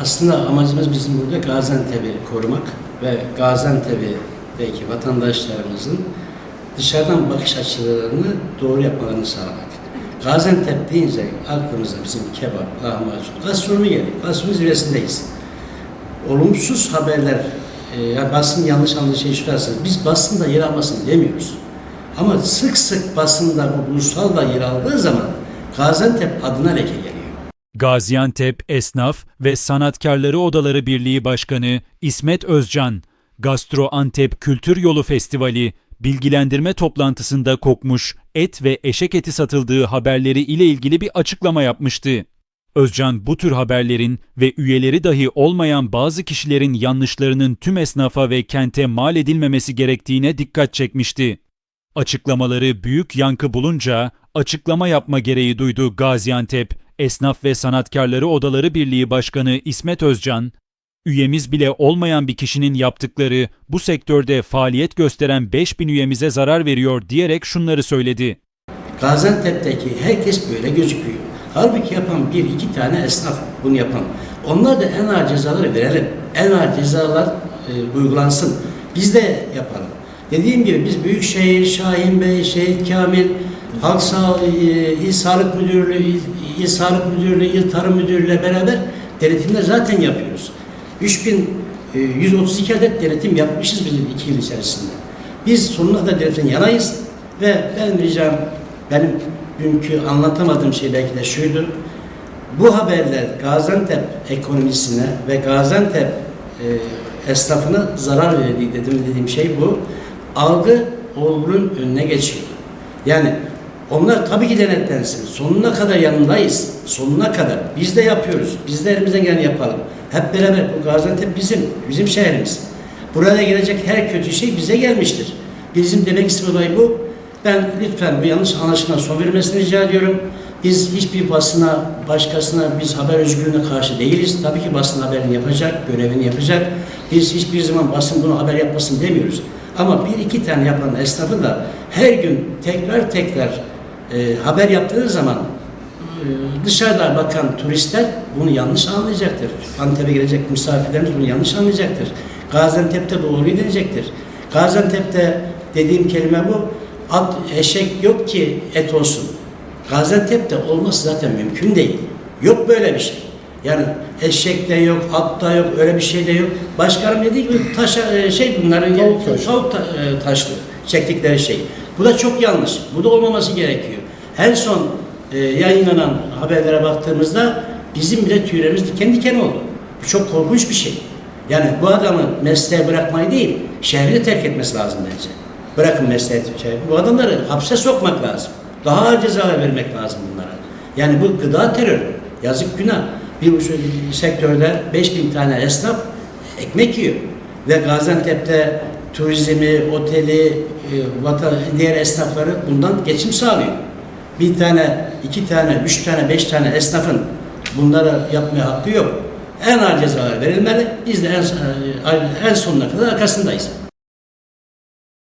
Aslında amacımız bizim burada Gaziantep'i korumak ve Gaziantep'teki vatandaşlarımızın dışarıdan bakış açılarını doğru yapmalarını sağlamak. Gaziantep deyince aklımıza bizim kebap, lahmacun, gastronomi geliyor. Gastronomi zirvesindeyiz. Olumsuz haberler, e, yani basın yanlış anladığı şey şurası, biz basında yer almasını demiyoruz. Ama sık sık basında bu ulusal da yer aldığı zaman Gaziantep adına leke. Gaziantep Esnaf ve Sanatkarları Odaları Birliği Başkanı İsmet Özcan, Gastro Antep Kültür Yolu Festivali bilgilendirme toplantısında kokmuş et ve eşek eti satıldığı haberleri ile ilgili bir açıklama yapmıştı. Özcan bu tür haberlerin ve üyeleri dahi olmayan bazı kişilerin yanlışlarının tüm esnafa ve kente mal edilmemesi gerektiğine dikkat çekmişti. Açıklamaları büyük yankı bulunca açıklama yapma gereği duydu Gaziantep Esnaf ve Sanatkarları Odaları Birliği Başkanı İsmet Özcan, üyemiz bile olmayan bir kişinin yaptıkları bu sektörde faaliyet gösteren 5000 üyemize zarar veriyor diyerek şunları söyledi. Gaziantep'teki herkes böyle gözüküyor. Halbuki yapan bir iki tane esnaf bunu yapan. Onlar da en ağır cezaları verelim. En ağır cezalar e, uygulansın. Biz de yapalım. Dediğim gibi biz Büyükşehir, Şahin Bey, Şehit Kamil, Halk Sağlığı, e, İl Sağlık Müdürlüğü, İl, İl Sağlık Müdürlüğü, İl Tarım Müdürlüğü beraber denetimler zaten yapıyoruz. 3132 adet denetim yapmışız biz iki yıl içerisinde. Biz sonuna kadar denetimden yanayız ve benim ricam, benim dünkü anlatamadığım şey belki de şuydu. Bu haberler Gaziantep ekonomisine ve Gaziantep e, esnafına zarar verdiği dedim dediğim şey bu. Algı olgunun önüne geçiyor. Yani onlar tabii ki denetlensin. Sonuna kadar yanındayız. Sonuna kadar. Biz de yapıyoruz. Biz de elimizden geleni yapalım. Hep beraber bu Gaziantep bizim. Bizim şehrimiz. Buraya gelecek her kötü şey bize gelmiştir. Bizim demek istediğim olay bu. Ben lütfen bu yanlış anlaşılma son verilmesini rica ediyorum. Biz hiçbir basına, başkasına biz haber özgürlüğüne karşı değiliz. Tabii ki basın haberini yapacak, görevini yapacak. Biz hiçbir zaman basın bunu haber yapmasın demiyoruz. Ama bir iki tane yapan esnafı da her gün tekrar tekrar e, haber yaptığı zaman e, dışarıdan bakan turistler bunu yanlış anlayacaktır. Antep'e gelecek misafirlerimiz bunu yanlış anlayacaktır. Gaziantep'te doğruyu deneyecektir. Gaziantep'te dediğim kelime bu. At, eşek yok ki et olsun. Gaziantep'te olması zaten mümkün değil. Yok böyle bir şey. Yani eşek de yok, at da yok, öyle bir şey de yok. Başkanım dediği gibi taşa, e, şey bunların Tavuk tavuk, taşı. tavuk ta, e, taşlı çektikleri şey. Bu da çok yanlış. Bu da olmaması gerekiyor. En son e, yayınlanan haberlere baktığımızda bizim bile tüylerimiz diken diken oldu. Bu çok korkunç bir şey. Yani bu adamı mesleğe bırakmayı değil, şehri de terk etmesi lazım bence. Bırakın mesleği, şehri. Bu adamları hapse sokmak lazım. Daha ağır cezalar vermek lazım bunlara. Yani bu gıda terörü. Yazık günah. Bir bu sektörde 5000 tane esnaf ekmek yiyor. Ve Gaziantep'te turizmi, oteli, e, diğer esnafları bundan geçim sağlıyor. Bir tane, iki tane, üç tane, beş tane esnafın bunlara yapmaya hakkı yok. En ağır cezalar verilmeli. Biz de en, en sonuna kadar arkasındayız.